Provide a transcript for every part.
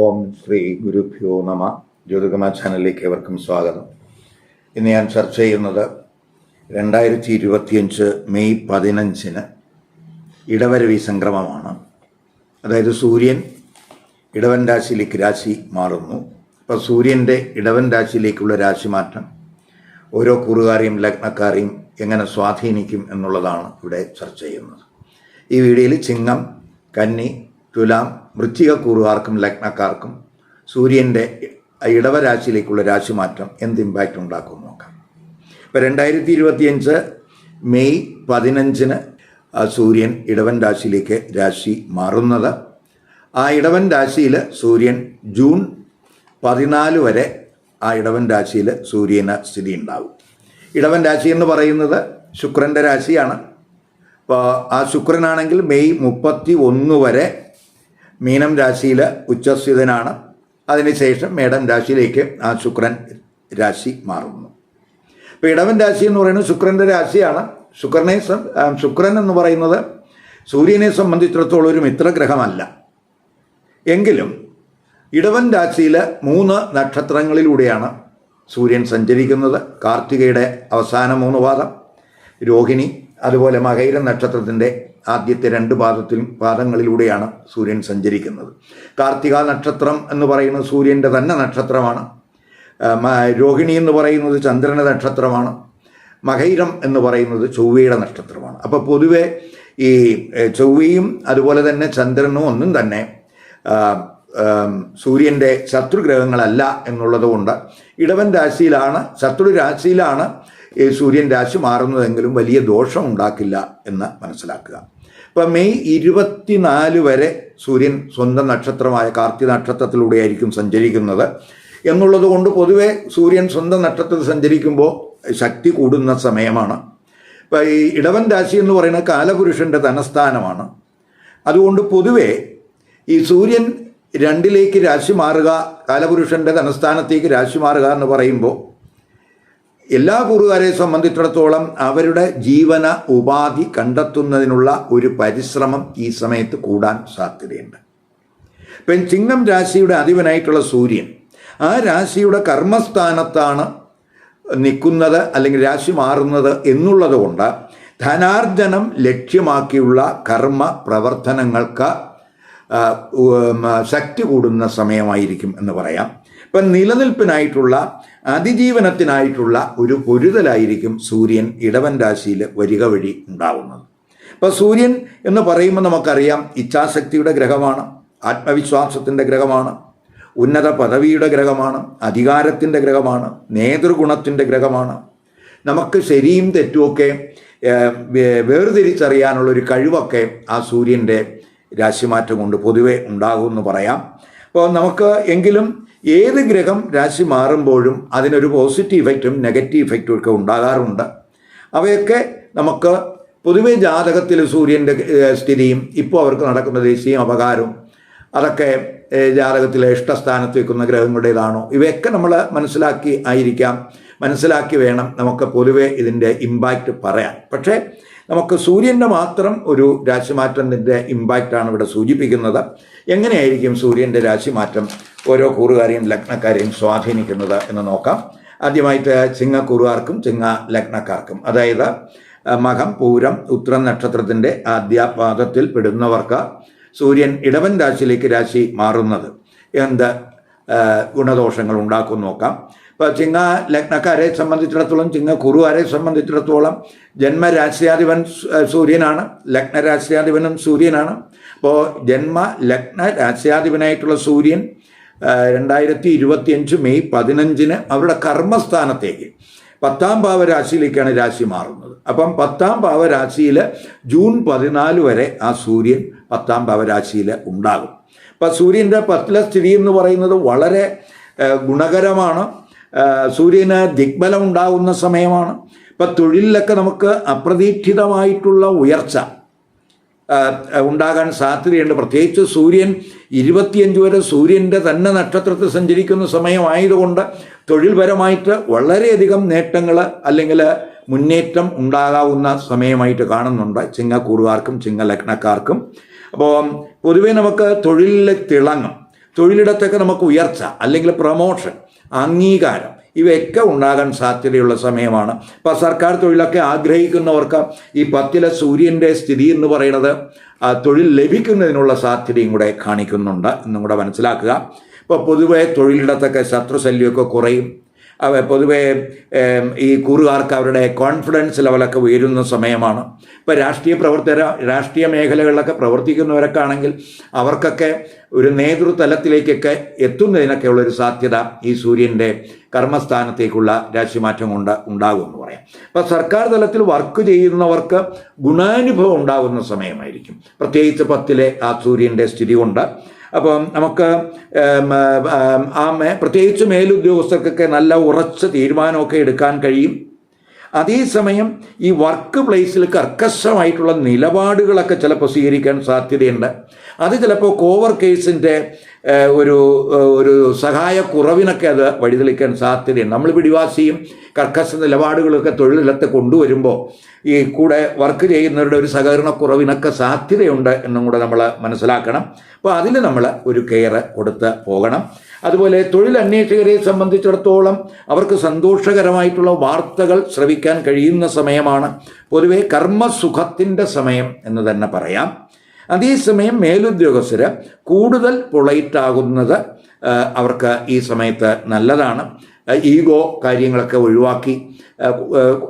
ഓം ശ്രീ ഗുരുഭ്യോ നമ. ജ്യോതികമ ചാനലിലേക്ക് ഏവർക്കും സ്വാഗതം. ഇന്ന് ഞാൻ ചർച്ച ചെയ്യുന്നത് രണ്ടായിരത്തി ഇരുപത്തിയഞ്ച് മെയ് പതിനഞ്ചിന് ഇടവരവി സംക്രമമാണ്. അതായത് സൂര്യൻ ഇടവൻ രാശിയിലേക്ക് രാശി മാറുന്നു. അപ്പോൾ സൂര്യന്റെ ഇടവൻ രാശിയിലേക്കുള്ള രാശി മാറ്റം ഓരോ കുറുകാരെയും ലഗ്നക്കാരെയും എങ്ങനെ സ്വാധീനിക്കും എന്നുള്ളതാണ് ഇവിടെ ചർച്ച ചെയ്യുന്നത്. ഈ വീഡിയോയിൽ ചിങ്ങം കന്നി തുലാം വൃശ്ചിക കൂറുകാർക്കും ലഗ്നക്കാർക്കും സൂര്യന്റെ ഇടവരാശിയിലേക്കുള്ള രാശിമാറ്റം എന്ത് ഇമ്പാക്റ്റ് ഉണ്ടാക്കും നോക്കാം. ഇപ്പോൾ രണ്ടായിരത്തി ഇരുപത്തിയഞ്ച് മെയ് പതിനഞ്ചിന് സൂര്യൻ ഇടവൻ രാശിയിലേക്ക് രാശി മാറുന്നത്. ആ ഇടവൻ രാശിയിൽ സൂര്യൻ ജൂൺ പതിനാല് വരെ ആ ഇടവൻ രാശിയിൽ സൂര്യന് സ്ഥിതി ഉണ്ടാവും. ഇടവൻ രാശി എന്ന് പറയുന്നത് ശുക്രന്റെ രാശിയാണ്. അപ്പോൾ ആ ശുക്രനാണെങ്കിൽ മെയ് മുപ്പത്തി ഒന്ന് വരെ മീനം രാശിയിൽ ഉച്ചസ്ഥിതനാണ്. അതിനുശേഷം മേടം രാശിയിലേക്ക് ആ ശുക്രൻ രാശി മാറുന്നു. ഇപ്പോൾ ഇടവൻ രാശി എന്ന് പറയുന്നത് ശുക്രന്റെ രാശിയാണ്. ശുക്രനെ ശുക്രൻ എന്ന് പറയുന്നത് സൂര്യനെ സംബന്ധിച്ചിടത്തോളം ഒരു മിത്രഗ്രഹമല്ല. എങ്കിലും ഇടവൻ രാശിയിൽ മൂന്ന് നക്ഷത്രങ്ങളിലൂടെയാണ് സൂര്യൻ സഞ്ചരിക്കുന്നത്. കാർത്തികയുടെ അവസാന മൂന്ന് പാദം രോഹിണി അതുപോലെ മകൈര നക്ഷത്രത്തിന്റെ ആദ്യത്തെ രണ്ട് പാദത്തിലും പാദങ്ങളിലൂടെയാണ് സൂര്യൻ സഞ്ചരിക്കുന്നത്. കാർത്തിക നക്ഷത്രം എന്ന് പറയുന്നത് സൂര്യന്റെ തന്നെ നക്ഷത്രമാണ്. രോഹിണി എന്ന് പറയുന്നത് ചന്ദ്രന്റെ നക്ഷത്രമാണ്. മകൈരം എന്ന് പറയുന്നത് ചൊവ്വയുടെ നക്ഷത്രമാണ്. അപ്പോൾ പൊതുവെ ഈ ചൊവ്വയും അതുപോലെ തന്നെ ചന്ദ്രനും ഒന്നും തന്നെ സൂര്യന്റെ ശത്രുഗ്രഹങ്ങളല്ല എന്നുള്ളത് കൊണ്ട് ഇടവൻ രാശിയിലാണ് ശത്രു രാശിയിലാണ് ഈ സൂര്യൻ രാശി മാറുന്നതെങ്കിലും വലിയ ദോഷം ഉണ്ടാക്കില്ല എന്ന് മനസ്സിലാക്കുക. ഇപ്പം മെയ് ഇരുപത്തിനാല് വരെ സൂര്യൻ സ്വന്തം നക്ഷത്രമായ കാർത്തിക നക്ഷത്രത്തിലൂടെയായിരിക്കും സഞ്ചരിക്കുന്നത്. എന്നുള്ളത് കൊണ്ട് പൊതുവെ സൂര്യൻ സ്വന്തം നക്ഷത്രത്തിൽ സഞ്ചരിക്കുമ്പോൾ ശക്തി കൂടുന്ന സമയമാണ്. ഇപ്പം ഈ ഇടവൻ രാശി എന്ന് പറയുന്നത് കാലപുരുഷന്റെ തനസ്ഥാനമാണ് അതുകൊണ്ട് പൊതുവെ ഈ സൂര്യൻ രണ്ടിലേക്ക് രാശി മാറുക കാലപുരുഷന്റെ ധനസ്ഥാനത്തേക്ക് രാശി മാറുക എന്ന് പറയുമ്പോൾ എല്ലാ കൂറുകാരെ സംബന്ധിച്ചിടത്തോളം അവരുടെ ജീവന ഉപാധി കണ്ടെത്തുന്നതിനുള്ള ഒരു പരിശ്രമം ഈ സമയത്ത് കൂടാൻ സാധ്യതയുണ്ട്. ഇപ്പം ചിങ്ങം രാശിയുടെ അധിപനായിട്ടുള്ള സൂര്യൻ ആ രാശിയുടെ കർമ്മസ്ഥാനത്താണ് നിൽക്കുന്നത് അല്ലെങ്കിൽ രാശി മാറുന്നത് എന്നുള്ളത് കൊണ്ട് ധനാർജനം ലക്ഷ്യമാക്കിയുള്ള കർമ്മ പ്രവർത്തനങ്ങൾക്ക് ശക്തി കൂടുന്ന സമയമായിരിക്കും എന്ന് പറയാം. ഇപ്പം നിലനിൽപ്പിനായിട്ടുള്ള അതിജീവനത്തിനായിട്ടുള്ള ഒരു പൊരുതലായിരിക്കും സൂര്യൻ ഇടവൻ രാശിയിൽ വരിക വഴി ഉണ്ടാവുന്നത്. അപ്പോൾ സൂര്യൻ എന്ന് പറയുമ്പോൾ നമുക്കറിയാം ഇച്ഛാശക്തിയുടെ ഗ്രഹമാണ് ആത്മവിശ്വാസത്തിന്റെ ഗ്രഹമാണ് ഉന്നത പദവിയുടെ ഗ്രഹമാണ് അധികാരത്തിന്റെ ഗ്രഹമാണ് നേതൃഗുണത്തിന്റെ ഗ്രഹമാണ്. നമുക്ക് ശരിയും തെറ്റുമൊക്കെ വേർതിരിച്ചറിയാനുള്ള ഒരു കഴിവൊക്കെ ആ സൂര്യന്റെ രാശിമാറ്റം കൊണ്ട് പൊതുവെ ഉണ്ടാകുമെന്ന് പറയാം. അപ്പോൾ നമുക്ക് എങ്കിലും ഏത് ഗ്രഹം രാശി മാറുമ്പോഴും അതിനൊരു പോസിറ്റീവ് ഇഫക്റ്റും നെഗറ്റീവ് ഇഫക്റ്റും ഒക്കെ ഉണ്ടാകാറുണ്ട്. അവയൊക്കെ നമുക്ക് പൊതുവേ ജാതകത്തിൽ സൂര്യന്റെ സ്ഥിതിയും ഇപ്പോൾ അവർക്ക് നടക്കുന്ന ദേശീയ അപകാരവും അതൊക്കെ ജാതകത്തിലെ ഇഷ്ടസ്ഥാനത്ത് വെക്കുന്ന ഗ്രഹങ്ങളുടേതാണോ? ഇവയൊക്കെ നമ്മൾ മനസ്സിലാക്കി ആയിരിക്കാം. മനസ്സിലാക്കി വേണം നമുക്ക് പൊതുവേ ഇതിന്റെ ഇമ്പാക്റ്റ് പറയാൻ. പക്ഷേ നമുക്ക് സൂര്യന്റെ മാത്രം ഒരു രാശിമാറ്റത്തിന്റെ ഇമ്പാക്റ്റാണ് ഇവിടെ സൂചിപ്പിക്കുന്നത്. എങ്ങനെയായിരിക്കും സൂര്യന്റെ രാശിമാറ്റം ഓരോ കൂറുകാരെയും ലഗ്നക്കാരെയും സ്വാധീനിക്കുന്നത് എന്ന് നോക്കാം. ആദ്യമായിട്ട് ചിങ്ങക്കൂറുകാർക്കും ചിങ്ങ ലഗ്നക്കാർക്കും അതായത് മകം പൂരം ഉത്രം നക്ഷത്രത്തിന്റെ ആദ്യപാദത്തിൽ പെടുന്നവർക്ക് സൂര്യൻ ഇടവൻ രാശിയിലേക്ക് രാശി മാറുന്നത്. എന്ത് ഗുണദോഷങ്ങൾ ഉണ്ടാക്കും നോക്കാം. ഇപ്പോൾ ചിങ്ങ ലഗ്നക്കാരെ സംബന്ധിച്ചിടത്തോളം ചിങ്ങ കുറുവാരെ സംബന്ധിച്ചിടത്തോളം ജന്മരാശ്യാധിപൻ സൂര്യനാണ് ലഗ്നരാശ്യാധിപനും സൂര്യനാണ്. അപ്പോൾ ജന്മ ലഗ്ന രാശ്യാധിപനായിട്ടുള്ള സൂര്യൻ രണ്ടായിരത്തി ഇരുപത്തിയഞ്ച് മെയ് പതിനഞ്ചിന് അവരുടെ കർമ്മസ്ഥാനത്തേക്ക് പത്താം ഭാവരാശിയിലേക്കാണ് രാശി മാറുന്നത്. അപ്പം പത്താം ഭാവരാശിയിൽ ജൂൺ പതിനാല് വരെ ആ സൂര്യൻ പത്താം ഭാവരാശിയിൽ ഉണ്ടാകും. അപ്പം സൂര്യന്റെ പത്തിലെ സ്ഥിതി എന്ന് പറയുന്നത് വളരെ ഗുണകരമാണ്. സൂര്യന് ദിഗ്ബലം ഉണ്ടാകുന്ന സമയമാണ്. ഇപ്പം തൊഴിലിലൊക്കെ നമുക്ക് അപ്രതീക്ഷിതമായിട്ടുള്ള ഉയർച്ച ഉണ്ടാകാൻ സാധ്യതയുണ്ട്. പ്രത്യേകിച്ച് സൂര്യൻ ഇരുപത്തിയഞ്ച് വരെ സൂര്യന്റെ തന്നെ നക്ഷത്രത്തിൽ സഞ്ചരിക്കുന്ന സമയമായതുകൊണ്ട് തൊഴിൽപരമായിട്ട് വളരെയധികം നേട്ടങ്ങൾ അല്ലെങ്കിൽ മുന്നേറ്റം ഉണ്ടാകാവുന്ന സമയമായിട്ട് കാണുന്നുണ്ട് ചിങ്ങക്കൂറുകാർക്കും ചിങ്ങലഗ്നക്കാർക്കും. അപ്പോൾ പൊതുവെ നമുക്ക് തൊഴിലിൽ തിളങ്ങും തൊഴിലിടത്തൊക്കെ നമുക്ക് ഉയർച്ച അല്ലെങ്കിൽ പ്രമോഷൻ അംഗീകാരം. ഇവയൊക്കെ ഉണ്ടാകാൻ സാധ്യതയുള്ള സമയമാണ്. ഇപ്പോൾ സർക്കാർ തൊഴിലൊക്കെ ആഗ്രഹിക്കുന്നവർക്ക് ഈ പത്തിലെ സൂര്യന്റെ സ്ഥിതി എന്ന് പറയുന്നത് തൊഴിൽ ലഭിക്കുന്നതിനുള്ള സാധ്യതയും കൂടെ കാണിക്കുന്നുണ്ട് എന്നും കൂടെ മനസ്സിലാക്കുക. ഇപ്പോൾ പൊതുവെ തൊഴിലിടത്തൊക്കെ ശത്രുശല്യമൊക്കെ കുറയും. പൊതുവെ ഈ കൂറുകാർക്ക് അവരുടെ കോൺഫിഡൻസ് ലെവലൊക്കെ ഉയരുന്ന സമയമാണ്. ഇപ്പോൾ രാഷ്ട്രീയ പ്രവർത്തകർ രാഷ്ട്രീയ മേഖലകളിലൊക്കെ പ്രവർത്തിക്കുന്നവരൊക്കെ ആണെങ്കിൽ അവർക്കൊക്കെ ഒരു നേതൃതലത്തിലേക്കൊക്കെ എത്തുന്നതിനൊക്കെയുള്ള ഒരു സാധ്യത ഈ സൂര്യന്റെ കർമ്മസ്ഥാനത്തേക്കുള്ള രാശിമാറ്റം കൊണ്ട് ഉണ്ടാകും എന്ന് പറയാം. അപ്പോൾ സർക്കാർ തലത്തിൽ വർക്ക് ചെയ്യുന്നവർക്ക് ഗുണാനുഭവം ഉണ്ടാകുന്ന സമയമായിരിക്കും. പ്രത്യേകിച്ച് പത്തിലെ ആ സൂര്യന്റെ സ്ഥിതി കൊണ്ട് അപ്പം നമുക്ക് ആ പ്രത്യേകിച്ച് മേലുദ്യോഗസ്ഥർക്കൊക്കെ നല്ല ഉറച്ച തീരുമാനമൊക്കെ എടുക്കാൻ കഴിയും. അതേസമയം ഈ വർക്ക് പ്ലേസിൽ കർക്കശമായിട്ടുള്ള നിലപാടുകളൊക്കെ ചിലപ്പോൾ സ്വീകരിക്കാൻ സാധ്യതയുണ്ട്. അത് ചിലപ്പോൾ കോവർ കേസിന്റെ ഒരു ഒരു സഹായക്കുറവിനൊക്കെ അത് വഴിതെളിക്കാൻ സാധ്യതയുണ്ട്. നമ്മൾ പിടിവാസിയും കർക്കശ നിലപാടുകളൊക്കെ തൊഴിലിടത്ത് കൊണ്ടുവരുമ്പോൾ ഈ കൂടെ വർക്ക് ചെയ്യുന്നവരുടെ ഒരു സഹകരണക്കുറവിനൊക്കെ സാധ്യതയുണ്ട് എന്നും കൂടെ നമ്മൾ മനസ്സിലാക്കണം. അപ്പോൾ അതിൽ നമ്മൾ ഒരു കെയർ കൊടുത്ത് പോകണം. അതുപോലെ തൊഴിൽ അന്വേഷകരെ സംബന്ധിച്ചിടത്തോളം അവർക്ക് സന്തോഷകരമായിട്ടുള്ള വാർത്തകൾ ശ്രവിക്കാൻ കഴിയുന്ന സമയമാണ്. പൊതുവെ കർമ്മസുഖത്തിന്റെ സമയം എന്ന് തന്നെ പറയാം. അതേസമയം മേലുദ്യോഗസ്ഥർ കൂടുതൽ പൊളൈറ്റാകുന്നത് അവർക്ക് ഈ സമയത്ത് നല്ലതാണ്. ഈഗോ കാര്യങ്ങളൊക്കെ ഒഴിവാക്കി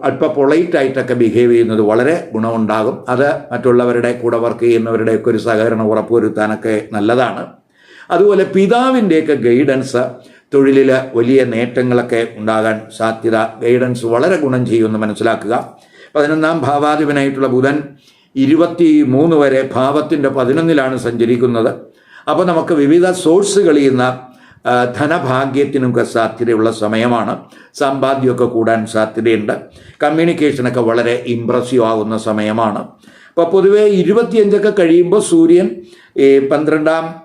അല്പ പൊളൈറ്റായിട്ടൊക്കെ ബിഹേവ് ചെയ്യുന്നത് വളരെ ഗുണമുണ്ടാകും. അത് മറ്റുള്ളവരുടെ കൂടെ വർക്ക് ചെയ്യുന്നവരുടെയൊക്കെ ഒരു സഹകരണം ഉറപ്പുവരുത്താനൊക്കെ നല്ലതാണ്. അതുപോലെ പിതാവിന്റെയൊക്കെ ഗൈഡൻസ് തൊഴിലിൽ വലിയ നേട്ടങ്ങളൊക്കെ ഉണ്ടാകാൻ സാധ്യത ഗൈഡൻസ് വളരെ ഗുണം ചെയ്യുമെന്ന് മനസ്സിലാക്കുക. പതിനൊന്നാം ഭാവാധിപനായിട്ടുള്ള ബുധൻ ഇരുപത്തി മൂന്ന് വരെ ഭാവത്തിന്റെ പതിനൊന്നിലാണ് സഞ്ചരിക്കുന്നത്. അപ്പോൾ നമുക്ക് വിവിധ സോഴ്സുകളിൽ നിന്ന് ധനഭാഗ്യത്തിനൊക്കെ സാധ്യതയുള്ള സമയമാണ്. സമ്പാദ്യമൊക്കെ കൂടാൻ സാധ്യതയുണ്ട്. കമ്മ്യൂണിക്കേഷനൊക്കെ വളരെ ഇമ്പ്രസീവ് ആകുന്ന സമയമാണ്. അപ്പോൾ പൊതുവേ ഇരുപത്തിയഞ്ചൊക്കെ കഴിയുമ്പോൾ സൂര്യൻ ഈ പന്ത്രണ്ടാം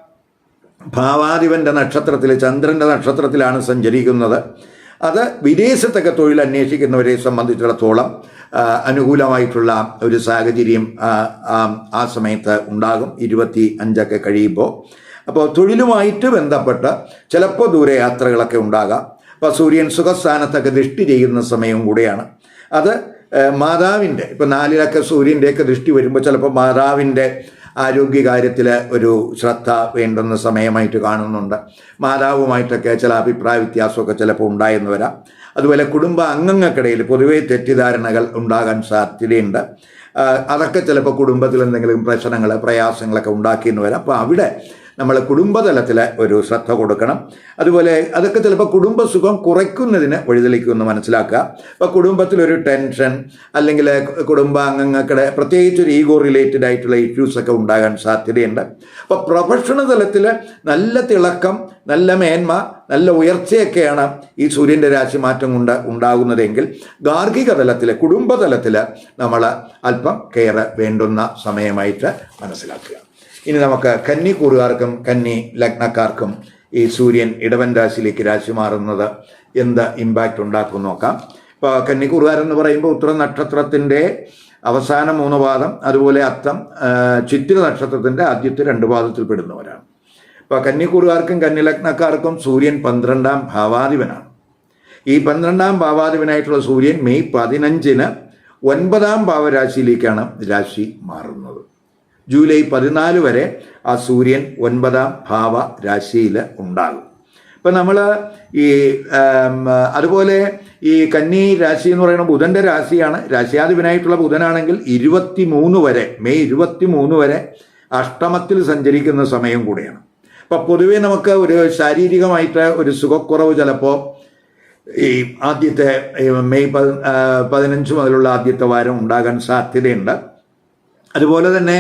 ഭാവാധിപന്റെ നക്ഷത്രത്തിൽ ചന്ദ്രന്റെ നക്ഷത്രത്തിലാണ് സഞ്ചരിക്കുന്നത്. അത് വിദേശത്തൊക്കെ തൊഴിൽ അന്വേഷിക്കുന്നവരെ സംബന്ധിച്ചിടത്തോളം അനുകൂലമായിട്ടുള്ള ഒരു സാഹചര്യം ആ, സമയത്ത് ഉണ്ടാകും. ഇരുപത്തി അഞ്ചൊക്കെ കഴിയുമ്പോൾ. അപ്പോൾ തൊഴിലുമായിട്ട് ബന്ധപ്പെട്ട് ചിലപ്പോൾ ദൂരയാത്രകളൊക്കെ ഉണ്ടാകാം. അപ്പോൾ സൂര്യൻ സുഖസ്ഥാനത്തൊക്കെ ദൃഷ്ടി ചെയ്യുന്ന സമയവും കൂടെയാണ്. അത് മാതാവിന്റെ ഇപ്പോൾ നാലിലൊക്കെ സൂര്യന്റെയൊക്കെ ദൃഷ്ടി വരുമ്പോൾ ചിലപ്പോൾ മാതാവിന്റെ ആരോഗ്യകാര്യത്തിൽ ഒരു ശ്രദ്ധ വേണ്ടുന്ന സമയമായിട്ട് കാണുന്നുണ്ട്. മാതാവുമായിട്ടൊക്കെ ചില അഭിപ്രായ വ്യത്യാസമൊക്കെ ചിലപ്പോൾ ഉണ്ടായെന്ന് വരാം. അതുപോലെ കുടുംബ അംഗങ്ങൾക്കിടയിൽ പൊതുവേ തെറ്റിദ്ധാരണകൾ ഉണ്ടാകാൻ സാധ്യതയുണ്ട്. അതൊക്കെ ചിലപ്പോൾ കുടുംബത്തിൽ എന്തെങ്കിലും പ്രശ്നങ്ങൾ പ്രയാസങ്ങളൊക്കെ ഉണ്ടാക്കിയെന്ന് വരാം. അപ്പോൾ അവിടെ നമ്മൾ കുടുംബതലത്തിൽ ഒരു ശ്രദ്ധ കൊടുക്കണം. അതുപോലെ അതൊക്കെ ചിലപ്പോൾ കുടുംബസുഖം കുറയ്ക്കുന്നതിന് വഴിതെളിക്കുമെന്ന് മനസ്സിലാക്കുക. ഇപ്പോൾ കുടുംബത്തിലൊരു ടെൻഷൻ അല്ലെങ്കിൽ കുടുംബാംഗങ്ങൾക്കിടെ പ്രത്യേകിച്ച് ഒരു ഈഗോ റിലേറ്റഡ് ആയിട്ടുള്ള ഇഷ്യൂസൊക്കെ ഉണ്ടാകാൻ സാധ്യതയുണ്ട്. അപ്പോൾ പ്രൊഫഷണൽ തലത്തിൽ നല്ല തിളക്കം നല്ല മേന്മ നല്ല ഉയർച്ചയൊക്കെയാണ് ഈ സൂര്യന്റെ രാശിമാറ്റം കൊണ്ട് ഉണ്ടാകുന്നതെങ്കിൽ ഗാർഹിക തലത്തിൽ കുടുംബതലത്തിൽ നമ്മൾ അല്പം കെയർ വേണ്ടുന്ന സമയമായിട്ട് മനസ്സിലാക്കുക. ഇനി നമുക്ക് കന്നി കൂറുകാർക്കും കന്നി ലഗ്നക്കാർക്കും ഈ സൂര്യൻ ഇടവൻ രാശിയിലേക്ക് രാശി മാറുന്നത് എന്ത് ഇമ്പാക്റ്റ് ഉണ്ടാക്കും നോക്കാം. ഇപ്പോൾ കന്നിക്കൂറുകാരെന്ന് പറയുമ്പോൾ ഉത്തര നക്ഷത്രത്തിന്റെ അവസാന മൂന്ന് പാദം അതുപോലെ അത്തം ചിത്തിര നക്ഷത്രത്തിന്റെ ആദ്യത്തെ രണ്ട് പാദത്തിൽ പെടുന്നവരാണ്. ഇപ്പോൾ കന്നി ലഗ്നക്കാർക്കും സൂര്യൻ പന്ത്രണ്ടാം ഭാവാധിപനാണ്. ഈ പന്ത്രണ്ടാം ഭാവാധിപനായിട്ടുള്ള സൂര്യൻ മെയ് പതിനഞ്ചിന് ഒൻപതാം ഭാവരാശിയിലേക്കാണ് രാശി മാറുന്നത്. ജൂലൈ പതിനാല് വരെ ആ സൂര്യൻ ഒൻപതാം ഭാവ രാശിയിൽ ഉണ്ടാകും. ഇപ്പം നമ്മൾ ഈ അതുപോലെ ഈ കന്നി രാശി എന്ന് പറയുന്നത് ബുധന്റെ രാശിയാണ്. രാശിയാധിപനായിട്ടുള്ള ബുധനാണെങ്കിൽ ഇരുപത്തി മൂന്ന് വരെ മെയ് ഇരുപത്തി മൂന്ന് വരെ അഷ്ടമത്തിൽ സഞ്ചരിക്കുന്ന സമയം കൂടിയാണ്. അപ്പം പൊതുവെ നമുക്ക് ഒരു ശാരീരികമായിട്ട് ഒരു സുഖക്കുറവ് ചിലപ്പോൾ ഈ ആദ്യത്തെ മെയ് പതി പതിനഞ്ച് മുതലുള്ള ആദ്യത്തെ വാരം ഉണ്ടാകാൻ സാധ്യതയുണ്ട്. അതുപോലെ തന്നെ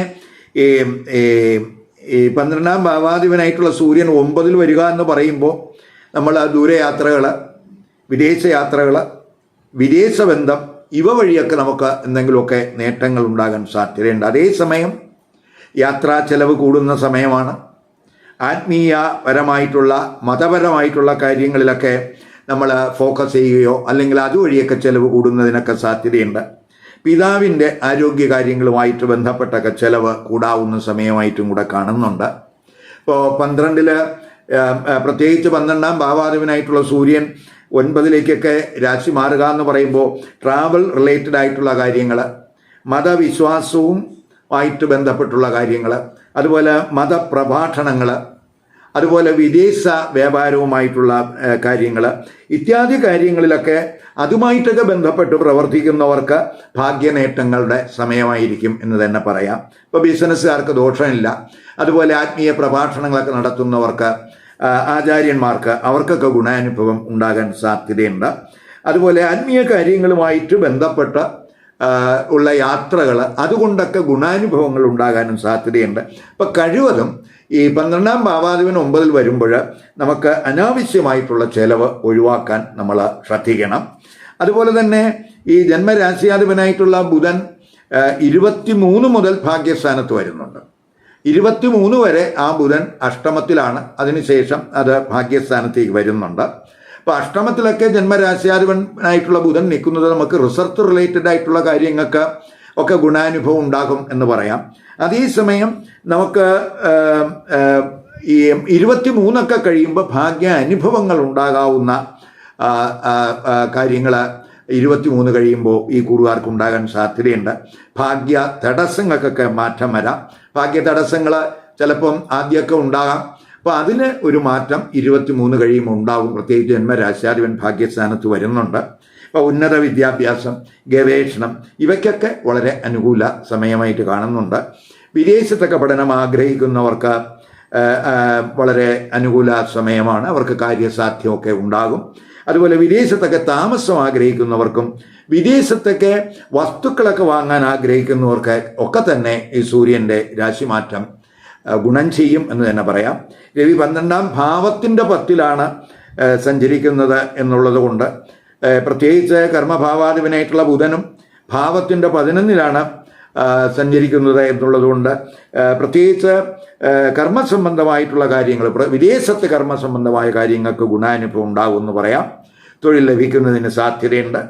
പന്ത്രണ്ടാം ഭാവാധിപനായിട്ടുള്ള സൂര്യൻ ഒമ്പതിൽ വരിക എന്ന് പറയുമ്പോൾ നമ്മൾ ആ ദൂരയാത്രകൾ വിദേശ യാത്രകൾ വിദേശ ബന്ധം ഇവ വഴിയൊക്കെ നമുക്ക് എന്തെങ്കിലുമൊക്കെ നേട്ടങ്ങൾ ഉണ്ടാകാൻ സാധ്യതയുണ്ട്. അതേസമയം യാത്രാ ചെലവ് കൂടുന്ന സമയമാണ്. ആത്മീയപരമായിട്ടുള്ള മതപരമായിട്ടുള്ള കാര്യങ്ങളിലൊക്കെ നമ്മൾ ഫോക്കസ് ചെയ്യുകയോ അല്ലെങ്കിൽ അതുവഴിയൊക്കെ ചെലവ് കൂടുന്നതിനൊക്കെ സാധ്യതയുണ്ട്. പിതാവിന്റെ ആരോഗ്യകാര്യങ്ങളുമായിട്ട് ബന്ധപ്പെട്ടൊക്കെ ചെലവ് കൂടാവുന്ന സമയമായിട്ടും കൂടെ കാണുന്നുണ്ട്. ഇപ്പോൾ പന്ത്രണ്ടിൽ പ്രത്യേകിച്ച് പന്ത്രണ്ടാം ഭാവാധിപനായിട്ടുള്ള സൂര്യൻ ഒൻപതിലേക്കൊക്കെ രാശി മാറുക എന്ന് പറയുമ്പോൾ ട്രാവൽ റിലേറ്റഡ് ആയിട്ടുള്ള കാര്യങ്ങൾ മതവിശ്വാസവും ആയിട്ട് ബന്ധപ്പെട്ടുള്ള കാര്യങ്ങൾ അതുപോലെ മതപ്രഭാഷണങ്ങൾ അതുപോലെ വിദേശ വ്യാപാരവുമായിട്ടുള്ള കാര്യങ്ങൾ ഇത്യാദി കാര്യങ്ങളിലൊക്കെ അതുമായിട്ടൊക്കെ ബന്ധപ്പെട്ട് പ്രവർത്തിക്കുന്നവർക്ക് ഭാഗ്യനേട്ടങ്ങളുടെ സമയമായിരിക്കും എന്ന് തന്നെ പറയാം. ഇപ്പോൾ ബിസിനസ്സുകാർക്ക് ദോഷമില്ല. അതുപോലെ ആത്മീയ പ്രഭാഷണങ്ങളൊക്കെ നടത്തുന്നവർക്ക് ആചാര്യന്മാർക്ക് അവർക്കൊക്കെ ഗുണാനുഭവം ഉണ്ടാകാൻ സാധ്യതയുണ്ട്. അതുപോലെ ആത്മീയ കാര്യങ്ങളുമായിട്ട് ബന്ധപ്പെട്ട് ഉള്ള യാത്രകൾ അതുകൊണ്ടൊക്കെ ഗുണാനുഭവങ്ങൾ ഉണ്ടാകാനും സാധ്യതയുണ്ട്. അപ്പം കഴിവതും ഈ പന്ത്രണ്ടാം ഭാവാധിപൻ ഒമ്പതിൽ വരുമ്പോൾ നമുക്ക് അനാവശ്യമായിട്ടുള്ള ചെലവ് ഒഴിവാക്കാൻ നമ്മൾ ശ്രദ്ധിക്കണം. അതുപോലെ തന്നെ ഈ ജന്മരാശിയാധിപനായിട്ടുള്ള ബുധൻ ഇരുപത്തി മൂന്ന് മുതൽ ഭാഗ്യസ്ഥാനത്ത് വരുന്നുണ്ട്. ഇരുപത്തി മൂന്ന് വരെ ആ ബുധൻ അഷ്ടമത്തിലാണ്. അതിനുശേഷം അത് ഭാഗ്യസ്ഥാനത്തേക്ക് വരുന്നുണ്ട്. അപ്പോൾ അഷ്ടമത്തിലൊക്കെ ജന്മരാശിയാധിപനായിട്ടുള്ള ബുധൻ നിൽക്കുന്നത് നമുക്ക് റിസർച്ച് റിലേറ്റഡ് ആയിട്ടുള്ള കാര്യങ്ങൾക്ക് ഒക്കെ ഗുണാനുഭവം ഉണ്ടാകും എന്ന് പറയാം. അതേസമയം നമുക്ക് ഈ ഇരുപത്തി മൂന്നൊക്കെ കഴിയുമ്പോൾ ഭാഗ്യ അനുഭവങ്ങൾ ഉണ്ടാകാവുന്ന കാര്യങ്ങൾ ഇരുപത്തിമൂന്ന് കഴിയുമ്പോൾ ഈ കൂടുകാർക്ക് ഉണ്ടാകാൻ സാധ്യതയുണ്ട്. ഭാഗ്യ തടസ്സങ്ങൾക്കൊക്കെ മാറ്റം വരാം. ഭാഗ്യ തടസ്സങ്ങൾ ചിലപ്പം ആദ്യമൊക്കെ ഉണ്ടാകാം. അപ്പോൾ അതിന് ഒരു മാറ്റം ഇരുപത്തിമൂന്ന് കഴിയുമ്പോൾ ഉണ്ടാകും പ്രത്യേകിച്ച് ജന്മരാശാധിപൻ ഭാഗ്യസ്ഥാനത്ത് വരുന്നുണ്ട്. അപ്പൊ ഉന്നത വിദ്യാഭ്യാസം ഗവേഷണം ഇവയ്ക്കൊക്കെ വളരെ അനുകൂല സമയമായിട്ട് കാണുന്നുണ്ട്. വിദേശത്തൊക്കെ പഠനം ആഗ്രഹിക്കുന്നവർക്ക് വളരെ അനുകൂല സമയമാണ്. അവർക്ക് കാര്യസാധ്യമൊക്കെ ഉണ്ടാകും. അതുപോലെ വിദേശത്തൊക്കെ താമസം ആഗ്രഹിക്കുന്നവർക്കും വിദേശത്തൊക്കെ വസ്തുക്കളൊക്കെ വാങ്ങാൻ ആഗ്രഹിക്കുന്നവർക്ക് ഒക്കെ തന്നെ ഈ സൂര്യന്റെ രാശിമാറ്റം ഗുണം ചെയ്യും എന്ന് തന്നെ പറയാം. രവി പന്ത്രണ്ടാം ഭാവത്തിന്റെ പത്തിലാണ് സഞ്ചരിക്കുന്നത് എന്നുള്ളത് കൊണ്ട് പ്രത്യേകിച്ച് കർമ്മഭാവാധിപനായിട്ടുള്ള ബുധനും ഭാവത്തിന്റെ പതിനൊന്നിലാണ് സഞ്ചരിക്കുന്നത് എന്നുള്ളതുകൊണ്ട് പ്രത്യേകിച്ച് കർമ്മസംബന്ധമായിട്ടുള്ള കാര്യങ്ങൾ വിദേശത്ത് കർമ്മസംബന്ധമായ കാര്യങ്ങൾക്ക് ഗുണാനുഭവം ഉണ്ടാകും എന്ന് പറയാം. തൊഴിൽ ലഭിക്കുന്നതിന് സാധ്യതയുണ്ട്.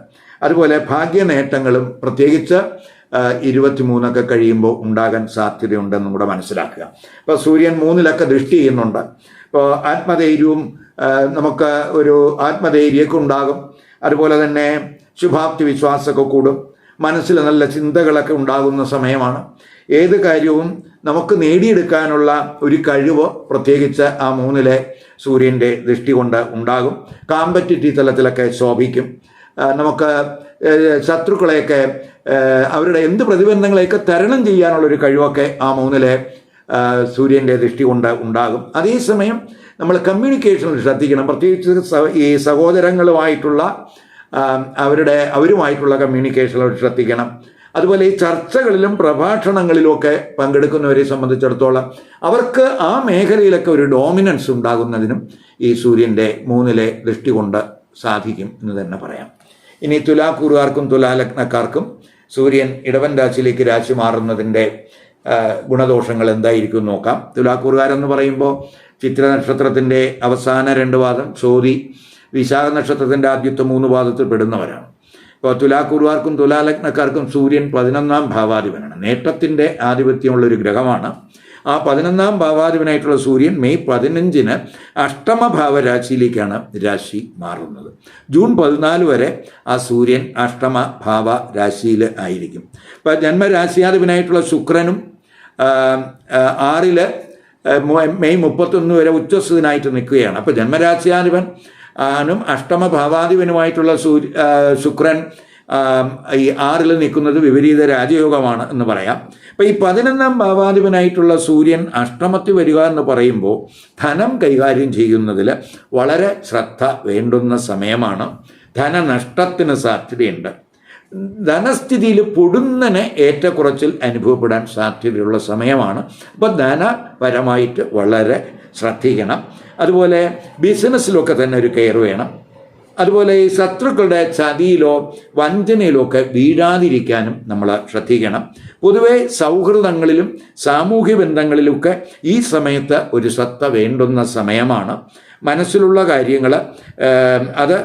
അതുപോലെ ഭാഗ്യനേട്ടങ്ങളും പ്രത്യേകിച്ച് ഇരുപത്തിമൂന്നൊക്കെ കഴിയുമ്പോൾ ഉണ്ടാകാൻ സാധ്യതയുണ്ടെന്നും കൂടെ മനസ്സിലാക്കുക. ഇപ്പോൾ സൂര്യൻ മൂന്നിലൊക്കെ ദൃഷ്ടി ചെയ്യുന്നുണ്ട്. ഇപ്പോൾ ആത്മധൈര്യവും നമുക്ക് ഒരു ആത്മധൈര്യമൊക്കെ ഉണ്ടാകും. അതുപോലെ തന്നെ ശുഭാപ്തി വിശ്വാസമൊക്കെ കൂടും. മനസ്സിൽ നല്ല ചിന്തകളൊക്കെ ഉണ്ടാകുന്ന സമയമാണ്. ഏത് കാര്യവും നമുക്ക് നേടിയെടുക്കാനുള്ള ഒരു കഴിവ് പ്രത്യേകിച്ച് ആ മൂന്നിലെ സൂര്യന്റെ ദൃഷ്ടി കൊണ്ട് ഉണ്ടാകും. കാമ്പറ്റിറ്റീവ് തലത്തിലൊക്കെ ശോഭിക്കും. നമുക്ക് ശത്രുക്കളെയൊക്കെ അവരുടെ എന്ത് പ്രതിബന്ധങ്ങളെയൊക്കെ തരണം ചെയ്യാനുള്ള ഒരു കഴിവൊക്കെ ആ മൂന്നിലെ സൂര്യന്റെ ദൃഷ്ടി കൊണ്ട് ഉണ്ടാകും. അതേസമയം നമ്മൾ കമ്മ്യൂണിക്കേഷനിൽ ശ്രദ്ധിക്കണം. പ്രത്യേകിച്ച് ഈ സഹോദരങ്ങളുമായിട്ടുള്ള അവരുടെ അവരുമായിട്ടുള്ള കമ്മ്യൂണിക്കേഷനിൽ ശ്രദ്ധിക്കണം. അതുപോലെ ഈ ചർച്ചകളിലും പ്രഭാഷണങ്ങളിലുമൊക്കെ പങ്കെടുക്കുന്നവരെ സംബന്ധിച്ചിടത്തോളം അവർക്ക് ആ മേഖലയിലൊക്കെ ഒരു ഡോമിനൻസ് ഉണ്ടാകുന്നതിനും ഈ സൂര്യന്റെ മൂന്നിലെ ദൃഷ്ടി കൊണ്ട് സാധിക്കും എന്ന് തന്നെ പറയാം. ഇനി തുലാക്കൂറുകാർക്കും തുലാലഗ്നക്കാർക്കും സൂര്യൻ ഇടവൻ രാശിയിലേക്ക് രാശി മാറുന്നതിന്റെ ഗുണദോഷങ്ങൾ എന്തായിരിക്കും നോക്കാം. തുലാക്കൂറുകാരെന്ന് പറയുമ്പോൾ ചിത്ര നക്ഷത്രത്തിന്റെ അവസാന രണ്ട് പാദം ചോതി വിശാഖ നക്ഷത്രത്തിന്റെ ആദ്യത്തെ മൂന്ന് പാദത്തിൽ പെടുന്നവരാണ്. ഇപ്പോൾ തുലാക്കൂറുകാർക്കും തുലാലഗ്നക്കാർക്കും സൂര്യൻ പതിനൊന്നാം ഭാവാധിപനാണ്. നേട്ടത്തിന്റെ ആധിപത്യമുള്ള ഒരു ഗ്രഹമാണ്. ആ പതിനൊന്നാം ഭാവാധിപനായിട്ടുള്ള സൂര്യൻ മെയ് പതിനഞ്ചിന് അഷ്ടമഭാവരാശിയിലേക്കാണ് രാശി മാറുന്നത്. ജൂൺ പതിനാല് വരെ ആ സൂര്യൻ അഷ്ടമ ഭാവ രാശിയിൽ ആയിരിക്കും. ഇപ്പോൾ ജന്മരാശിയാധിപനായിട്ടുള്ള ശുക്രനും ആ, ആ, ആറിൽ മെയ് മുപ്പത്തൊന്ന് വരെ ഉച്ചസ്ഥനായിട്ട് നിൽക്കുകയാണ്. അപ്പോൾ ജന്മരാശിയാധിപൻ ആനും അഷ്ടമ ഭാവാധിപനുമായിട്ടുള്ള സൂര്യ ശുക്രൻ ഈ ആറിൽ നിൽക്കുന്നത് വിപരീത രാജയോഗമാണ് എന്ന് പറയാം. അപ്പം ഈ പതിനൊന്നാം ഭാവാധിപനായിട്ടുള്ള സൂര്യൻ അഷ്ടമത്തിൽ വരിക എന്ന് പറയുമ്പോൾ ധനം കൈകാര്യം ചെയ്യുന്നതിൽ വളരെ ശ്രദ്ധ വേണ്ടുന്ന സമയമാണ്. ധനനഷ്ടത്തിന് സാധ്യതയുണ്ട്. ധനസ്ഥിതിയിൽ പൊടുന്നനെ ഏറ്റക്കുറച്ചിൽ അനുഭവപ്പെടാൻ സാധ്യതയുള്ള സമയമാണ്. അപ്പോൾ ധനപരമായിട്ട് വളരെ ശ്രദ്ധിക്കണം. അതുപോലെ ബിസിനസ്സിലൊക്കെ തന്നെ ഒരു കെയർ വേണം. അതുപോലെ ഈ ശത്രുക്കളുടെ ചതിയിലോ വഞ്ചനയിലോ ഒക്കെ വീഴാതിരിക്കാനും നമ്മൾ ശ്രദ്ധിക്കണം. പൊതുവെ സൗഹൃദങ്ങളിലും സാമൂഹ്യ ബന്ധങ്ങളിലുമൊക്കെ ഈ സമയത്ത് ഒരു സത്ത വേണ്ടുന്ന സമയമാണ്. മനസ്സിലുള്ള കാര്യങ്ങൾ അത്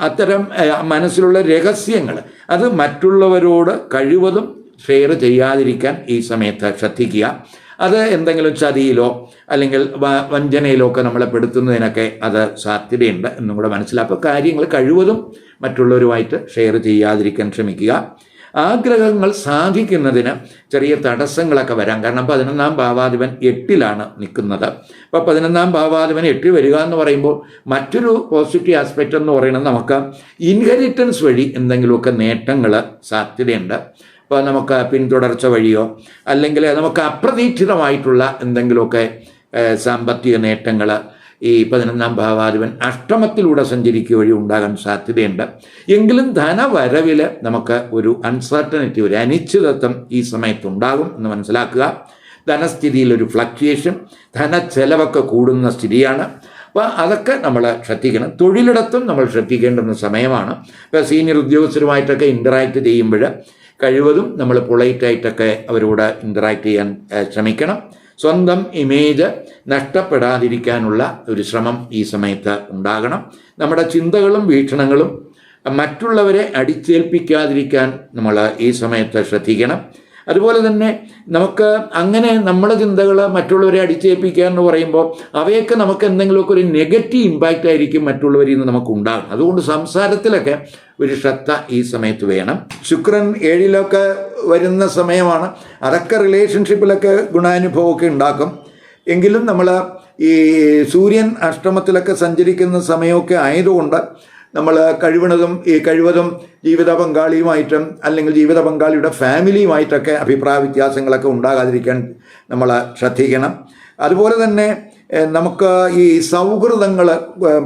അത്തരം മനസ്സിലുള്ള രഹസ്യങ്ങൾ അത് മറ്റുള്ളവരോട് കഴിവതും ഷെയർ ചെയ്യാതിരിക്കാൻ ഈ സമയത്ത് ശ്രദ്ധിക്കുക. അത് എന്തെങ്കിലും ചതിയിലോ അല്ലെങ്കിൽ വഞ്ചനയിലോ ഒക്കെ നമ്മളെ പെടുത്തുന്നതിനൊക്കെ അത് സാധ്യതയുണ്ട് എന്നും കൂടെ മനസ്സിലാക്കുക കാര്യങ്ങൾ കഴിവതും മറ്റുള്ളവരുമായിട്ട് ഷെയർ ചെയ്യാതിരിക്കാൻ ശ്രമിക്കുക. ആഗ്രഹങ്ങൾ സാധിക്കുന്നതിന് ചെറിയ തടസ്സങ്ങളൊക്കെ വരാം. കാരണം പതിനൊന്നാം ഭാവാധിപൻ എട്ടിലാണ് നിൽക്കുന്നത്. അപ്പോൾ പതിനൊന്നാം ഭാവാധിപൻ എട്ടിൽ വരിക എന്ന് പറയുമ്പോൾ മറ്റൊരു പോസിറ്റീവ് ആസ്പെക്റ്റ് എന്ന് പറയുന്നത് നമുക്ക് ഇൻഹെരിറ്റൻസ് വഴി എന്തെങ്കിലുമൊക്കെ നേട്ടങ്ങൾ സാധ്യതയുണ്ട്. അപ്പോൾ നമുക്ക് പിന്തുടർച്ച വഴിയോ അല്ലെങ്കിൽ നമുക്ക് അപ്രതീക്ഷിതമായിട്ടുള്ള എന്തെങ്കിലുമൊക്കെ സാമ്പത്തിക നേട്ടങ്ങൾ ഈ പതിനൊന്നാം ഭാവാധിപൻ അഷ്ടമത്തിലൂടെ സഞ്ചരിക്കുക വഴി ഉണ്ടാകാൻ സാധ്യതയുണ്ട്. എങ്കിലും ധനവരവിൽ നമുക്ക് ഒരു അൺസർട്ടനിറ്റി ഒരു അനിശ്ചിതത്വം ഈ സമയത്ത് ഉണ്ടാകും എന്ന് മനസ്സിലാക്കുക. ധനസ്ഥിതിയിൽ ഒരു ഫ്ലക്ച്വേഷൻ ധന ധനച്ചെലവൊക്കെ കൂടുന്ന സ്ഥിതിയാണ്. അപ്പോൾ അതൊക്കെ നമ്മൾ ശ്രദ്ധിക്കണം. തൊഴിലിടത്തും നമ്മൾ ശ്രദ്ധിക്കേണ്ടുന്ന സമയമാണ്. ഇപ്പോൾ സീനിയർ ഉദ്യോഗസ്ഥരുമായിട്ടൊക്കെ ഇന്ററാക്ട് ചെയ്യുമ്പോൾ കഴിവതും നമ്മൾ പൊളൈറ്റായിട്ടൊക്കെ അവരോട് ഇന്ററാക്ട് ചെയ്യാൻ ശ്രമിക്കണം. സ്വന്തം ഇമേജ് നഷ്ടപ്പെടാതിരിക്കാനുള്ള ഒരു ശ്രമം ഈ സമയത്ത് ഉണ്ടാകണം. നമ്മുടെ ചിന്തകളും വീക്ഷണങ്ങളും മറ്റുള്ളവരെ അടിച്ചേൽപ്പിക്കാതിരിക്കാൻ നമ്മൾ ഈ സമയത്ത് ശ്രദ്ധിക്കണം. അതുപോലെ തന്നെ നമുക്ക് അങ്ങനെ നമ്മുടെ ചിന്തകൾ മറ്റുള്ളവരെ അടിച്ചേൽപ്പിക്കുക എന്ന് പറയുമ്പോൾ അവയൊക്കെ നമുക്ക് എന്തെങ്കിലുമൊക്കെ ഒരു നെഗറ്റീവ് ഇമ്പാക്റ്റ് ആയിരിക്കും മറ്റുള്ളവരിൽ നിന്ന് നമുക്ക് ഉണ്ടാകും അതുകൊണ്ട് സംസാരത്തിലൊക്കെ ഒരു ശ്രദ്ധ ഈ സമയത്ത് വേണം. ശുക്രൻ ഏഴിലൊക്കെ വരുന്ന സമയമാണ്. അതൊക്കെ റിലേഷൻഷിപ്പിലൊക്കെ ഗുണാനുഭവമൊക്കെ ഉണ്ടാക്കും. എങ്കിലും നമ്മൾ ഈ സൂര്യൻ അഷ്ടമത്തിലൊക്കെ സഞ്ചരിക്കുന്ന സമയമൊക്കെ ആയതുകൊണ്ട് നമ്മൾ കഴിവണതും ഈ കഴിവതും ജീവിത പങ്കാളിയുമായിട്ടും അല്ലെങ്കിൽ ജീവിത പങ്കാളിയുടെ ഫാമിലിയുമായിട്ടൊക്കെ അഭിപ്രായ വ്യത്യാസങ്ങളൊക്കെ ഉണ്ടാകാതിരിക്കാൻ നമ്മൾ ശ്രദ്ധിക്കണം. അതുപോലെ തന്നെ നമുക്ക് ഈ സൗഹൃദങ്ങൾ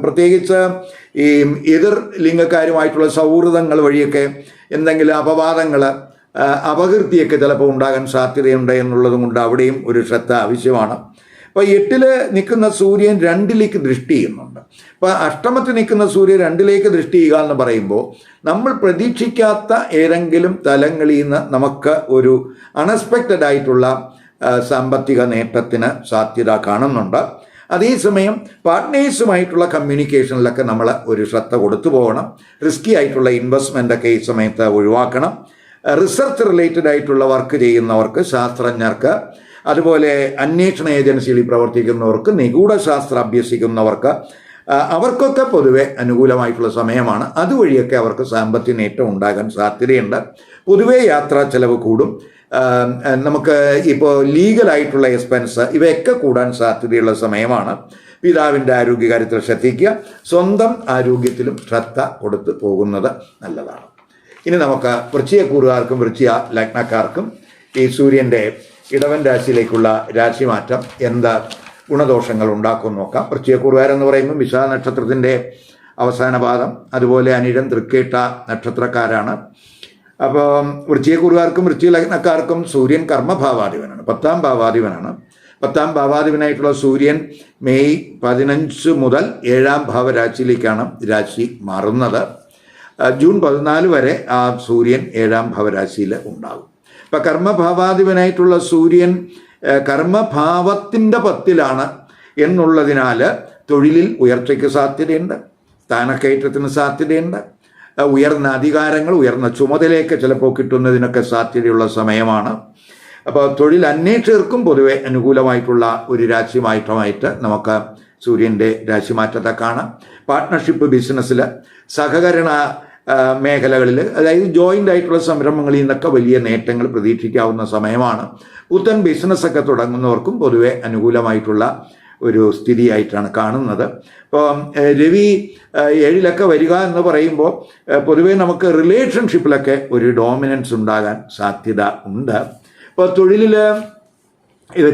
പ്രത്യേകിച്ച് ഈ എതിർ ലിംഗക്കാരുമായിട്ടുള്ള സൗഹൃദങ്ങൾ വഴിയൊക്കെ എന്തെങ്കിലും അപവാദങ്ങൾ അപകീർത്തിയൊക്കെ ചിലപ്പോൾ ഉണ്ടാകാൻ സാധ്യതയുണ്ട് എന്നുള്ളതും കൊണ്ട് അവിടെയും ഒരു ശ്രദ്ധ ആവശ്യമാണ്. അപ്പോൾ എട്ടിൽ നിൽക്കുന്ന സൂര്യൻ രണ്ടിലേക്ക് ദൃഷ്ടി ചെയ്യുന്നുണ്ട്. അപ്പോൾ അഷ്ടമത്തിൽ നിൽക്കുന്ന സൂര്യ രണ്ടിലേക്ക് ദൃഷ്ടി ചെയ്യുക എന്ന് പറയുമ്പോൾ നമ്മൾ പ്രതീക്ഷിക്കാത്ത ഏതെങ്കിലും തലങ്ങളിൽ നിന്ന് നമുക്ക് ഒരു അൺഎക്സ്പെക്റ്റഡ് ആയിട്ടുള്ള സാമ്പത്തിക നേട്ടത്തിന് സാധ്യത കാണുന്നുണ്ട്. അതേസമയം പാർട്ട്നേഴ്സുമായിട്ടുള്ള കമ്മ്യൂണിക്കേഷനിലൊക്കെ നമ്മൾ ഒരു ശ്രദ്ധ കൊടുത്തു പോകണം. റിസ്കി ആയിട്ടുള്ള ഇൻവെസ്റ്റ്മെന്റൊക്കെ ഈ സമയത്ത് ഒഴിവാക്കണം. റിസർച്ച് റിലേറ്റഡ് ആയിട്ടുള്ള വർക്ക് ചെയ്യുന്നവർക്ക് ശാസ്ത്രജ്ഞർക്ക് അതുപോലെ അന്വേഷണ ഏജൻസികളിൽ പ്രവർത്തിക്കുന്നവർക്ക് നിഗൂഢശാസ്ത്രം അഭ്യസിക്കുന്നവർക്ക് അവർക്കൊക്കെ പൊതുവെ അനുകൂലമായിട്ടുള്ള സമയമാണ്. അതുവഴിയൊക്കെ അവർക്ക് സാമ്പത്തിക നേട്ടം ഉണ്ടാകാൻ സാധ്യതയുണ്ട്. പൊതുവേ യാത്രാ ചെലവ് കൂടും. നമുക്ക് ഇപ്പോൾ ലീഗലായിട്ടുള്ള എക്സ്പെൻസ് ഇവയൊക്കെ കൂടാൻ സാധ്യതയുള്ള സമയമാണ്. പിതാവിന്റെ ആരോഗ്യകാര്യത്തിൽ ശ്രദ്ധിക്കുക. സ്വന്തം ആരോഗ്യത്തിലും ശ്രദ്ധ കൊടുത്ത് പോകുന്നത് നല്ലതാണ്. ഇനി നമുക്ക് വൃശ്ചികക്കൂറുകാർക്കും വൃശ്ചിക ലഗ്നക്കാർക്കും ഈ സൂര്യന്റെ ഇടവൻ രാശിയിലേക്കുള്ള രാശിമാറ്റം എന്ത് ഗുണദോഷങ്ങൾ ഉണ്ടാക്കും നോക്കാം. എന്ന് പറയുമ്പോൾ വിശാ നക്ഷത്രത്തിന്റെ അവസാന പാദം അതുപോലെ അനിഴം തൃക്കേട്ട നക്ഷത്രക്കാരാണ്. അപ്പോൾ വൃശ്ചികക്കൂറുകാർക്കും വൃശ്ചിക ലഗ്നക്കാർക്കും സൂര്യൻ കർമ്മഭാവാധിപനാണ് പത്താം ഭാവാധിപനാണ്. പത്താം ഭാവാധിപനായിട്ടുള്ള സൂര്യൻ മെയ് പതിനഞ്ച് മുതൽ ഏഴാം ഭാവരാശിയിലേക്കാണ് രാശി മാറുന്നത്. ജൂൺ പതിനാല് വരെ ആ സൂര്യൻ ഏഴാം ഭാവരാശിയിൽ ഉണ്ടാകും. ഇപ്പം കർമ്മഭാവാധിപനായിട്ടുള്ള സൂര്യൻ കർമ്മഭാവത്തിന്റെ പത്തിലാണ് എന്നുള്ളതിനാൽ തൊഴിലിൽ ഉയർച്ചയ്ക്ക് സാധ്യതയുണ്ട് സ്ഥാനക്കയറ്റത്തിന് സാധ്യതയുണ്ട് ഉയർന്ന അധികാരങ്ങൾ ഉയർന്ന ചുമതലയൊക്കെ ചിലപ്പോൾ കിട്ടുന്നതിനൊക്കെ സാധ്യതയുള്ള സമയമാണ്. അപ്പോൾ തൊഴിൽ അന്വേഷകർക്കും പൊതുവെ അനുകൂലമായിട്ടുള്ള ഒരു രാശിമാറ്റമായിട്ട് നമുക്ക് സൂര്യന്റെ രാശിമാറ്റത്തെ കാണാം. പാർട്ട്ണർഷിപ്പ് ബിസിനസ്സിൽ സഹകരണ മേഖലകളിൽ അതായത് ജോയിന്റ് ആയിട്ടുള്ള സംരംഭങ്ങളിൽ നിന്നൊക്കെ വലിയ നേട്ടങ്ങൾ പ്രതീക്ഷിക്കാവുന്ന സമയമാണ്. പുത്തൻ ബിസിനസ്സൊക്കെ തുടങ്ങുന്നവർക്കും പൊതുവെ അനുകൂലമായിട്ടുള്ള ഒരു സ്ഥിതിയായിട്ടാണ് കാണുന്നത്. ഇപ്പോൾ രവി ഏഴിലൊക്കെ വരിക എന്ന് പറയുമ്പോൾ പൊതുവെ നമുക്ക് റിലേഷൻഷിപ്പിലൊക്കെ ഒരു ഡോമിനൻസ് ഉണ്ടാകാൻ സാധ്യത ഉണ്ട്. ഇപ്പോൾ തൊഴിലിൽ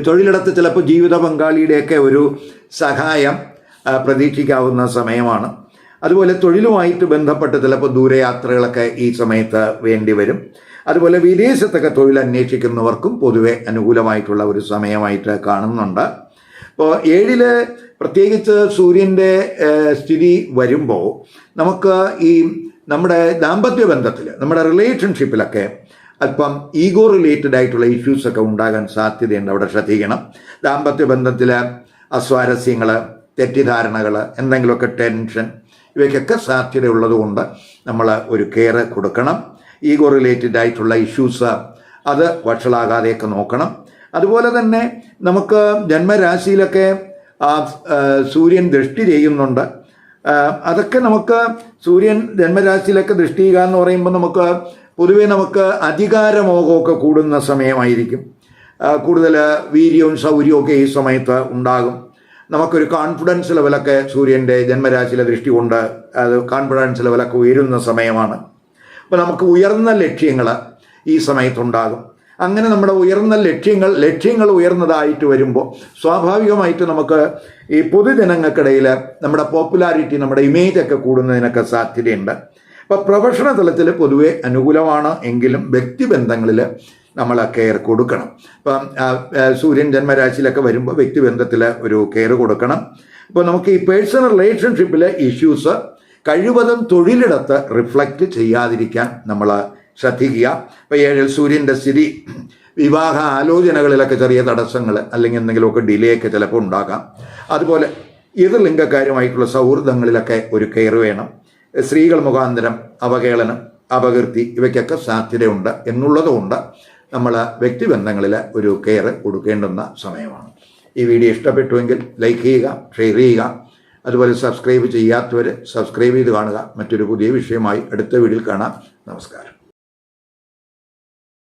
തൊഴിലിടത്ത് ചിലപ്പോൾ ജീവിത പങ്കാളിയുടെയൊക്കെ ഒരു സഹായം പ്രതീക്ഷിക്കാവുന്ന സമയമാണ്. അതുപോലെ തൊഴിലുമായിട്ട് ബന്ധപ്പെട്ട് ചിലപ്പോൾ ദൂരയാത്രകളൊക്കെ ഈ സമയത്ത് വേണ്ടി വരും. അതുപോലെ വിദേശത്തൊക്കെ തൊഴിൽ അന്വേഷിക്കുന്നവർക്കും പൊതുവെ അനുകൂലമായിട്ടുള്ള ഒരു സമയമായിട്ട് കാണുന്നുണ്ട്. അപ്പോൾ ഏഴിൽ പ്രത്യേകിച്ച് സൂര്യന്റെ സ്ഥിതി വരുമ്പോൾ നമുക്ക് ഈ നമ്മുടെ ദാമ്പത്യ ബന്ധത്തിൽ നമ്മുടെ റിലേഷൻഷിപ്പിലൊക്കെ അല്പം ഈഗോ റിലേറ്റഡ് ആയിട്ടുള്ള ഇഷ്യൂസൊക്കെ ഉണ്ടാകാൻ സാധ്യതയുണ്ട്. അവിടെ ശ്രദ്ധിക്കണം. ദാമ്പത്യ ബന്ധത്തിൽ അസ്വാരസ്യങ്ങൾ തെറ്റിദ്ധാരണകൾ എന്തെങ്കിലുമൊക്കെ ടെൻഷൻ ഇവയ്ക്കൊക്കെ സാധ്യതയുള്ളത് കൊണ്ട് നമ്മൾ ഒരു കെയർ കൊടുക്കണം. ഈഗോ റിലേറ്റഡ് ആയിട്ടുള്ള ഇഷ്യൂസ് അത് വഷളാകാതെയൊക്കെ നോക്കണം. അതുപോലെ തന്നെ നമുക്ക് ജന്മരാശിയിലൊക്കെ സൂര്യൻ ദൃഷ്ടി ചെയ്യുന്നുണ്ട്. അതൊക്കെ നമുക്ക് സൂര്യൻ ജന്മരാശിയിലൊക്കെ ദൃഷ്ടി ചെയ്യുക എന്ന് പറയുമ്പോൾ നമുക്ക് പൊതുവേ നമുക്ക് അധികാരമോഹമൊക്കെ കൂടുന്ന സമയമായിരിക്കും. കൂടുതൽ വീര്യവും ശൗര്യവും ഒക്കെ ഈ സമയത്ത് ഉണ്ടാകും. നമുക്കൊരു കോൺഫിഡൻസ് ലെവലൊക്കെ സൂര്യന്റെ ജന്മരാശിയിലെ ദൃഷ്ടി കൊണ്ട് അത് കോൺഫിഡൻസ് ലെവലൊക്കെ ഉയരുന്ന സമയമാണ്. അപ്പോൾ നമുക്ക് ഉയർന്ന ലക്ഷ്യങ്ങൾ ഈ സമയത്തുണ്ടാകും. അങ്ങനെ നമ്മുടെ ഉയർന്ന ലക്ഷ്യങ്ങൾ ലക്ഷ്യങ്ങൾ ഉയർന്നതായിട്ട് വരുമ്പോൾ സ്വാഭാവികമായിട്ട് നമുക്ക് ഈ പൊതുജനങ്ങൾക്കിടയിൽ നമ്മുടെ പോപ്പുലാരിറ്റി നമ്മുടെ ഇമേജ് ഒക്കെ കൂടുന്നതിനൊക്കെ സാധ്യതയുണ്ട്. അപ്പോൾ പ്രൊഫഷണൽ തലത്തിൽ പൊതുവെ അനുകൂലമാണ്. എങ്കിലും വ്യക്തിബന്ധങ്ങളിൽ നമ്മൾ കെയർ കൊടുക്കണം. ഇപ്പം സൂര്യൻ ജന്മരാശിയിലൊക്കെ വരുമ്പോൾ വ്യക്തിബന്ധത്തിൽ ഒരു കെയർ കൊടുക്കണം. ഇപ്പോൾ നമുക്ക് ഈ പേഴ്സണൽ റിലേഷൻഷിപ്പിലെ ഇഷ്യൂസ് കഴിവതും തൊഴിലിടത്ത് റിഫ്ലക്റ്റ് ചെയ്യാതിരിക്കാൻ നമ്മൾ ശ്രദ്ധിക്കുക. ഇപ്പോൾ ഏഴിൽ സൂര്യന്റെ സ്ഥിതി വിവാഹ ആലോചനകളിലൊക്കെ ചെറിയ തടസ്സങ്ങൾ അല്ലെങ്കിൽ എന്തെങ്കിലുമൊക്കെ ഡിലേ ഒക്കെ ചിലപ്പോൾ ഉണ്ടാകാം. അതുപോലെ എതിർലിംഗക്കാരുമായിട്ടുള്ള സൗഹൃദങ്ങളിലൊക്കെ ഒരു കെയർ വേണം. സ്ത്രീകൾ മുഖാന്തരം അവഹേളനം അപകീർത്തി ഇവയ്ക്കൊക്കെ സാധ്യതയുണ്ട് എന്നുള്ളതുകൊണ്ട് നമ്മൾ വ്യക്തിബന്ധങ്ങളിൽ ഒരു കെയർ കൊടുക്കേണ്ടുന്ന സമയമാണ്. ഈ വീഡിയോ ഇഷ്ടപ്പെട്ടുവെങ്കിൽ ലൈക്ക് ചെയ്യുക ഷെയർ ചെയ്യുക അതുപോലെ സബ്സ്ക്രൈബ് ചെയ്യാത്തവർ സബ്സ്ക്രൈബ് ചെയ്ത് കാണുക. മറ്റൊരു പുതിയ വിഷയമായി അടുത്ത വീഡിയോയിൽ കാണാം. നമസ്കാരം.